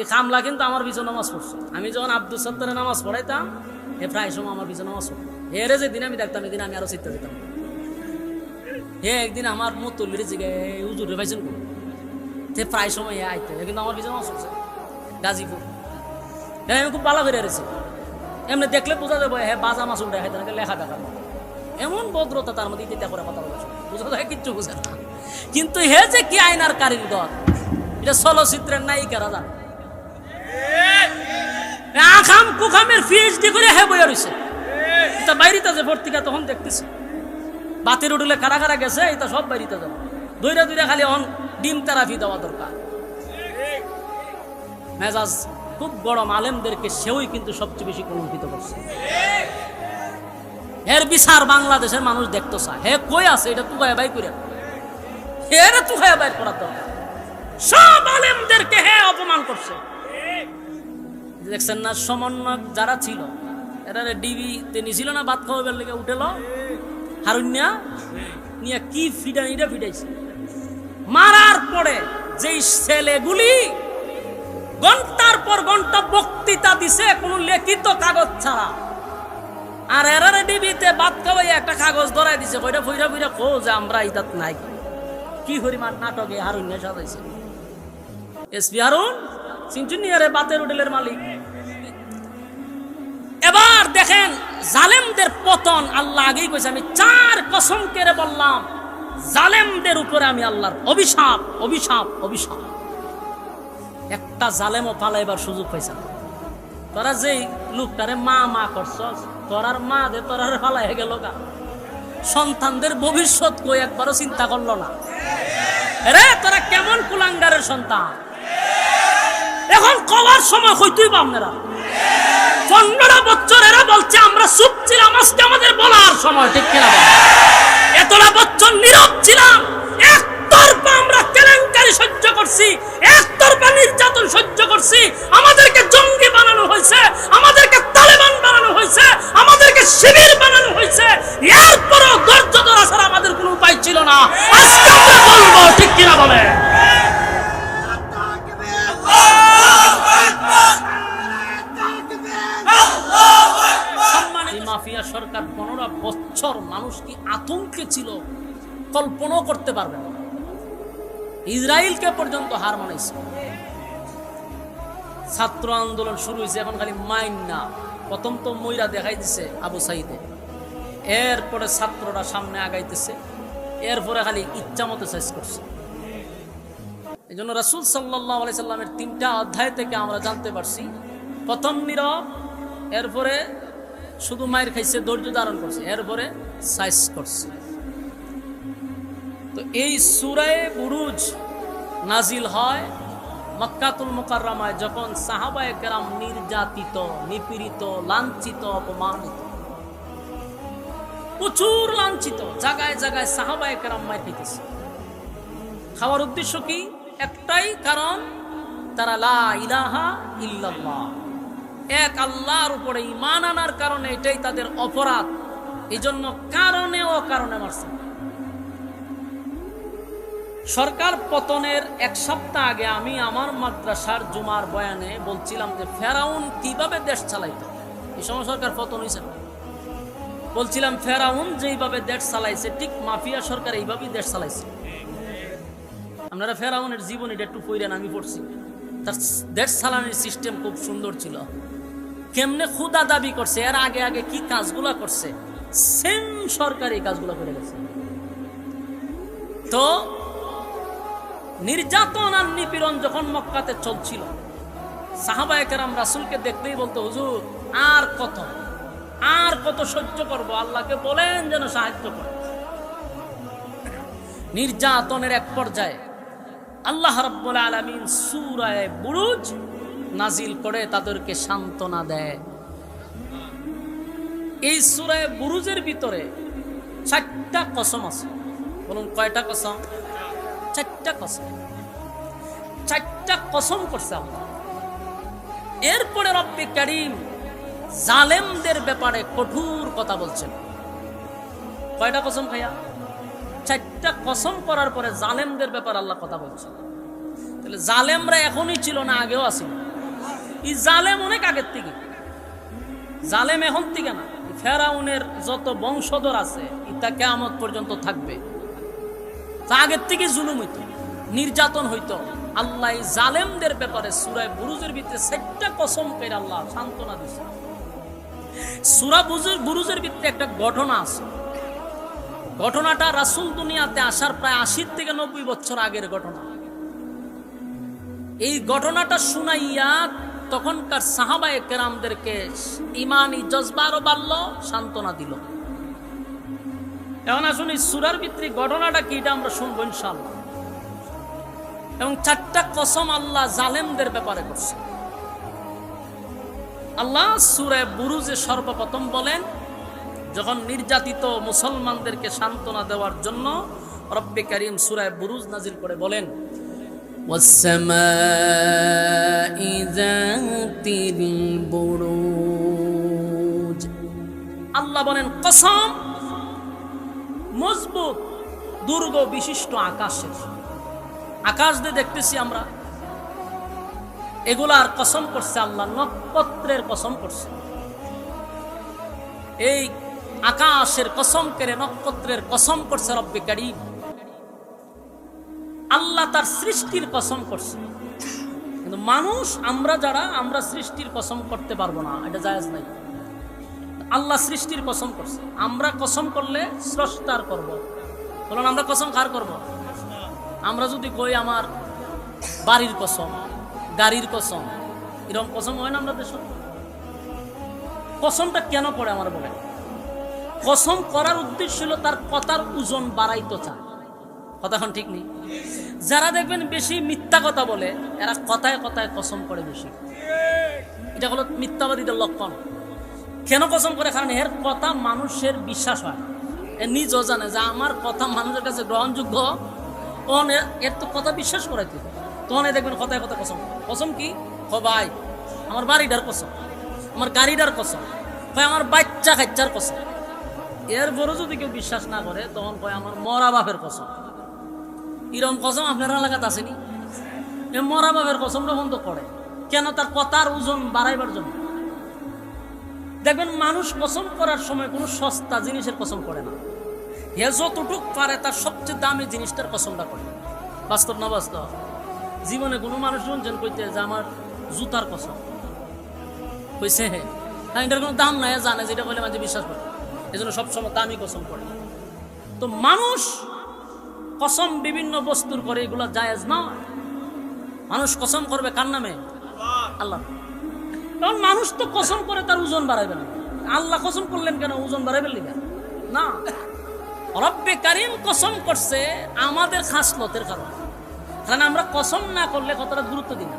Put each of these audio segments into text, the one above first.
এই কামলা কিন্তু আমার পিছনে নামাজ পড়ছে। আমি যখন আব্দুল সত্তরে নামাজ পড়াইতাম, এ প্রায় সময় আমার পিছনে নামাজ পড়তো। এর যেদিন আমি দেখতাম এদিন আমি আরও চিত্ত দিতাম হে একদিন আমার মতলির জিগায় উজুরে পাইছেন কোন প্রায় সময় আইতে কিন্তু আমার পিছনে নামাজ পড়ছে। গাজীপুর। হ্যাঁ আমি খুব ভালো করে রেছি এমনি দেখলে বোঝা যাবে হ্যাঁ বাজা মাছ উঠে তাকে লেখা দেখা এমন ভদ্রতা তার মধ্যে ইত্যা করে কথা বলা বোঝা যায় কিচ্ছু বোঝে না। কিন্তু হে যে কি আইনার কারিগর, এটা চলচ্চিত্রের নায়িকা রাজা। আখাম কুখামের পিএইচডি করে হে বইয়া এটা যে তখন দেখতেছি। বাতির উঠলে কারা কারা গেছে এটা সব দইরা দইরা খালি ডিম তেরাপি দেওয়া দরকার। মেজাজ খুব বড় আলেমদেরকে সেওই কিন্তু সবচেয়ে বেশি কলঙ্কিত করছে। এর বিচার বাংলাদেশের মানুষ দেখতো হে কই আছে? এটা তুকায় বাই করে এরা তুকায় বাই করার দরকার। সব আলেমদেরকে হে অপমান করছে। দেখছেন না, সমন্বয়ক যারা ছিল, এরা ডিবি তে নিছিল না ভাত খাওয়াবার লেগে উঠেল। হারুন্যা, নিয়ে কি ফিডানিটা ফিডাইছে? মারার পরে যেই ছেলেগুলি ঘণ্টার পর ঘণ্টা বক্তৃতা দিছে, কোনো লিখিত কাগজ ছাড়া। আর এরারে ডিবিতে বাদ খাওয়াই একটা কাগজ ধরাই দিছে কইটা ফইরা ফইরা কো যে আমরা ইতাত নাই। কি পরিমাণ নাটকে হারুন সাজাইছে? এসপি হারুন? বাতের হোটেলের মালিক। এবার দেখেন জালেমদের পতন আল্লাহ আগেই আমি চার কসম কেড়ে বললাম, জালেমদের উপরে আমি আল্লাহর অভিশাপ অভিশাপ অভিশাপ। একটা জালেমও পালাইবার সুযোগ পাইছে। তোরা যেই লোকটারে মা মা করছস, তোরার মা দে, তোরার ফালাই গেল গা। সন্তানদের ভবিষ্যৎ কই একবারও চিন্তা করল না। রে, তোরা কেমন কুলাঙ্গারের সন্তান? এখন কবার সময় হইতুই বা আপনারা। পনেরো বছর এরা বলছে, আমরা চুপ ছিলাম, আজকে আমাদের বলার সময়, ঠিক কিনা এতটা বছর নীরব ছিলাম আমরা সহ্য করছি নির্যাতন সহ্য করছি, আমাদেরকে জঙ্গি বানানো হয়েছে, আমাদেরকে বানানো হয়েছে, আমাদেরকে শিবির বানানো হয়েছে আমাদের কোনো উপায় ছিল না। কল্পনাও করতে পারবে না। ইসরায়েলকে পর্যন্ত হার মানাইছে। ছাত্র আন্দোলন শুরু হয়েছে এখন খালি মাইন না প্রথম তো ময়রা দেখাই দিছে আবু সাইদে। এরপরে ছাত্ররা সামনে আগাইতেছে। এরপরে খালি ইচ্ছা মতো শেষ করছে। এই জন্য রাসুল সাল্লাহ সাল্লামের তিনটা অধ্যায় থেকে আমরা জানতে পারছি। প্রথম নীরব, এরপরে শুধু মায়ের খাইছে, ধৈর্য ধারণ করছে, এরপরে সাইজ করছে। তো এই সুরায় বুরুজ নাজিল হয় মক্কাতুল মোকাররামায়, যখন সাহাবায় কেরাম নির্যাতিত, নিপীড়িত, লাঞ্ছিত, অপমানিত, প্রচুর লাঞ্ছিত জায়গায় জায়গায় সাহাবায় কেরাম মায় খাইতেছে খাওয়ার উদ্দেশ্য কি? একটাই কারণ, তারা লা ইলাহা ইল্লাল্লাহ। এক আল্লাহর উপরে ইমান আনার কারণে এটাই তাদের অপরাধ। এই জন্য কারণে ও কারণে মারছে। সরকার পতনের এক সপ্তাহ আগে আমি আমার মাদ্রাসার জুমার বয়ানে বলছিলাম যে, ফেরাউন কীভাবে দেশ চালাইতো এই সময় সরকার পতন হয়েছে। বলছিলাম, ফেরাউন যেইভাবে দেশ চালাইছে, ঠিক মাফিয়া সরকার এইভাবেই দেশ চালাইছে। আপনারা ফেরাউনের জীবন এটা একটু পইরেন আমি পড়ছি। তার দেশ চালানোর সিস্টেম খুব সুন্দর ছিল। কেমনে ক্ষুদা দাবি করছে, এর আগে আগে কি কাজগুলা করছে? সেম সরকার এই কাজগুলো করে গেছে। তো নির্যাতন আর নিপীড়ন যখন মক্কাতে চলছিল, সাহাবায়কেরাম রাসুলকে দেখতেই বলতো, হুজুর, আর কত? আর কত সহ্য করব? আল্লাহকে বলেন যেন সাহায্য করে। নির্যাতনের এক পর্যায়ে আল্লাহ রব্বুল আলমিন সুরায় বুরুজ নাজিল করে তাদেরকে সান্ত্বনা দেয়। এই সুরায় বুরুজের ভিতরে চারটা কসম আছে। বলুন, কয়টা কসম? চারটা কসম। চারটা কসম করছে আল্লাহ। এরপরে রব্বি করিম জালেমদের ব্যাপারে কঠোর কথা বলছেন। কয়টা কসম খাইয়া চারটা কসম করার পরে জালেমদের ব্যাপারে আল্লাহ কথা বলছেন। তাহলে জালেমরা এখনই ছিল না, আগেও আছিল। এই জালেম অনেক আগের থেকে। জালেম এখন থেকে না। ফেরাউনের যত বংশধর আছে ইতা কেয়ামত পর্যন্ত থাকবে। আগের থেকে জুলুম হইতো, নির্যাতন হইতো। আল্লাহ জালেমদের ব্যাপারে সুরায় বুরুজের ভিতরে সেটটা কসম করে আল্লাহ সান্ত্বনা দিছে সুরা বুজুর বুরুজের ভিতরে একটা ঘটনা আছে। ঘটনাটা রাসুল দুনিয়াতে আসার প্রায় আশির থেকে নব্বই বছর আগের ঘটনা। এই ঘটনাটা শুনাইয়া তখনকার সাহাবায়ে কেরামদেরকে ইমানি জজবারও বাড়ল, সান্ত্বনা দিল। এখন আসুন এই সুরার ভিত্তিক ঘটনাটা কি, এটা আমরা শুনব ইনশাল্লাহ এবং চারটা কসম আল্লাহ জালেমদের ব্যাপারে করছে। আল্লাহ সুরে বুরুজে সর্বপ্রথম বলেন, যখন নির্যাতিত মুসলমানদেরকে সান্ত্বনা দেওয়ার জন্য রব্বে করিম সুরায় বুরুজ নাজিল করে বলেন আল্লাহ বলেন, কসম মজবুত, দুর্গ বিশিষ্ট আকাশের আকাশ। দিয়ে দেখতেছি আমরা, এগুলার কসম করছে আল্লাহ, নক্ষত্রের কসম করছে। এই আকাশের কসম করে নক্ষত্রের কসম করছে রব্বে কারিম। আল্লাহ তার সৃষ্টির কসম করছে। কিন্তু মানুষ, আমরা যারা, আমরা সৃষ্টির কসম করতে পারব না, এটা জায়েজ নাই। আল্লাহ সৃষ্টির কসম করছে। আমরা কসম করলে স্রষ্টার করব। বলুন, আমরা কসম কার করব? আমরা যদি কই আমার বাড়ির কসম, গাড়ির কসম, এরকম কসম হয় না আমরা দেশ কসমটা কেন করে আমার বলে কসম করার উদ্দেশ্য হলো তার কথার ওজন বাড়াইতে চায়। কথা এখন ঠিক নেই? যারা দেখবেন বেশি মিথ্যা কথা বলে, এরা কথায় কথায় কসম করে বেশি। এটা হলো মিথ্যাবাদীদের লক্ষণ। কেন কসম করে? কারণ এর কথা মানুষের বিশ্বাস হয়। এ নিজও জানে যে আমার কথা মানুষের কাছে গ্রহণযোগ্য। তখন এর- তো কথা বিশ্বাস করাইতে। তখন দেখবেন কথায় কথা কসম। কসম কি? ভাই, আমার বাড়িটার কসম। আমার গাড়িটার কসম। কয়, আমার বাচ্চা কাচ্চার কসম। এরপরও যদি কেউ বিশ্বাস না করে, তখন কয়, আমার মরা বাপের কসম। এরকম কসম আপনার এলাকাতে আসেনি? এ মরা বাপের কসম কসমটা বন্ধ করে। কেন তার কথার ওজন বাড়াইবার জন্য? দেখবেন মানুষ কসম করার সময় কোনো সস্তা জিনিসের কসম করে না। হে যতটুক পারে তার সবচেয়ে দামি জিনিসটার কসমটা করে। বাস্তব না বাস্তব? জীবনে কোনো মানুষ শুনছেন কইতে যে আমার জুতার কসম কইছে হ্যাঁ এটার কোনো দাম নাই জানে যেটা বলে মাঝে বিশ্বাস করে। এই জন্য সবসময় দামি কসম করে। তো মানুষ কসম বিভিন্ন বস্তুর করে এগুলো জায়েজ না মানুষ কসম করবে কার নামে? আল্লাহ কারণ মানুষ তো কসম করে তার ওজন বাড়াইবে না। আল্লাহ কসম করলেন কেন? ওজন বাড়াইবেন লিখা না। রব্বে কারিম কসম করছে আমাদের খাসলতের কারণে। কারণ আমরা কসম না করলে কতটা গুরুত্ব দিই না।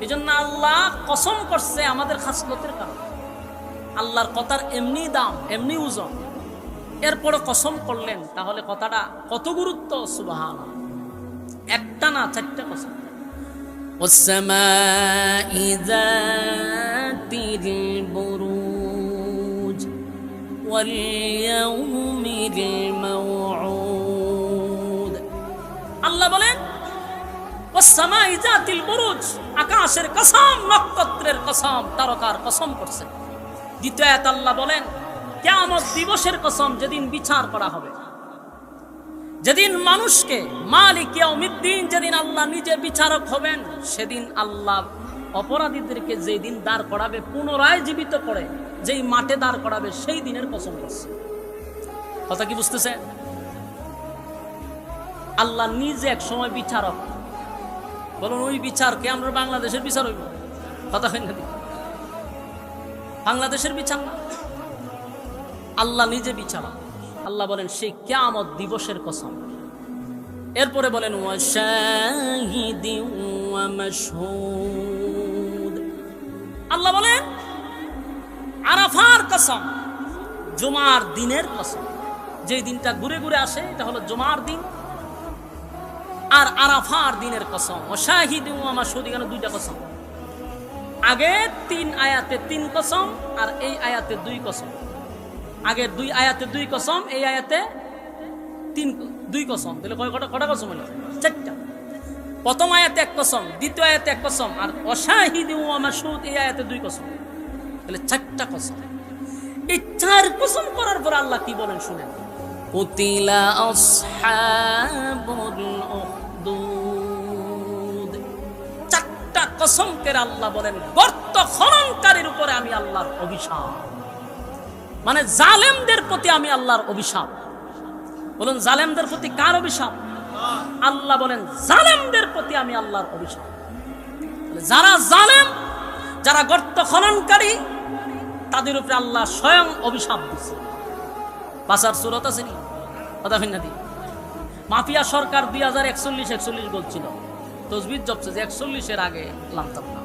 এই জন্য আল্লাহ কসম করছে আমাদের খাস খাসলতের কারণে। আল্লাহর কথার এমনি দাম, এমনি ওজন। এরপরে কসম করলেন, তাহলে কথাটা কত গুরুত্ব? সুবাহান একটা না চারটা কসম। والسماء ذات البروج واليوم الموعود আল্লাহ বলেন ওয়াসসামাই জাতিল বুরুজ আকাশের কসম নক্ষত্রের কসম তারকার কসম করছে দ্বিতীয় আয়াত আল্লাহ বলেন কিয়ামত দিবসের কসম যেদিন বিচার করা হবে যেদিন মানুষকে মালিক ইয়াউমিদ্দিন, যেদিন আল্লাহ নিজে বিচারক হবেন, সেদিন আল্লাহ অপরাধীদেরকে যেই দিন দাঁড় করাবে, পুনরায় জীবিত করে, যেই মাঠে দাঁড় করাবে, সেই দিনের কসম করছে। কথা কি বুঝতেছে আল্লাহ নিজে এক সময় বিচারক। বলুন, ওই বিচারকে আমরা বাংলাদেশের বিচার হইব? কথা হয় না বাংলাদেশের বিচার না। আল্লাহ নিজে বিচারক। আল্লাহ বলেন, সেই কেয়ামত দিবসের কসম। এরপরে বলেন আল্লাহ বলেন, আরাফার কসম, জুমার দিনের কসম। যেই দিনটা ঘুরে ঘুরে আসে, এটা হলো জুমার দিন। আর আরাফার দিনের কসম ওশাহিদ আমার সৌদি কেন দুইটা কসম। আগে তিন আয়াতে তিন কসম, আর এই আয়াতে দুই কসম। আগের দুই আয়াতে দুই কসম, এই আয়াতে তিন, দুই কসম। তাহলে কয় কটা কটা কসম হলো? চারটা। প্রথম আয়াতে এক কসম, দ্বিতীয় আয়াতে এক কসম, আর অসাহিদি ও মাসুদ এই আয়াতে দুই কসম। তাহলে চারটা কসম। এই চার কসম করার পর আল্লাহ কি বলেন শুনেন? কুতিলা আসহাবুল উখদুদ। চারটা কসমকে আল্লাহ বলেন, গর্ত খননকারীর উপরে আমি আল্লাহর অভিশাপ। মানে জালেমদের প্রতি আমি আল্লাহর অভিশাপ। বলুন, জালেমদের প্রতি কার অভিশাপ? আল্লাহ বলেন, জালেমদের প্রতি আমি আল্লাহর অভিশাপ। যারা জালেম, যারা গর্ত খননকারী, তাদের উপরে আল্লাহ স্বয়ং অভিশাপ দিচ্ছে বাসার সুরত আছে নি? কথা ভিন্ন দি? মাফিয়া সরকার দুই হাজার একচল্লিশ একচল্লিশ বলছিল, তসবির জপছে যে একচল্লিশের আগে লামতাম না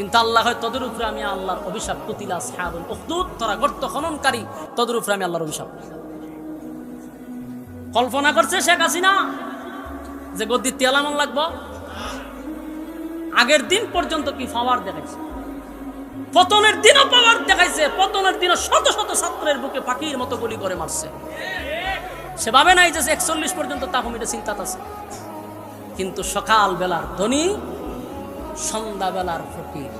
কিন্তু আল্লাহ হয় তোদের উপরে আমি আল্লাহর অভিশাপ কুতিলা সাহাবুল উখদুদ, তোরা গর্ত খননকারী তোদের উপরে আমি আল্লাহর অভিশাপ। কল্পনা করছে শেখ হাসিনা যে গদ্দির তেলামন লাগবো? আগের দিন পর্যন্ত কি পাওয়ার দেখাইছে? পতনের দিনও পাওয়ার দেখাইছে, পতনের দিনও শত শত ছাত্রের বুকে পাখির মতো গুলি করে মারছে। সে ভাবে নাই যে একচল্লিশ পর্যন্ত তাহমিটা চিন্তা আছে। কিন্তু সকাল বেলার ধনী সন্ধ্যা বেলার ফকির।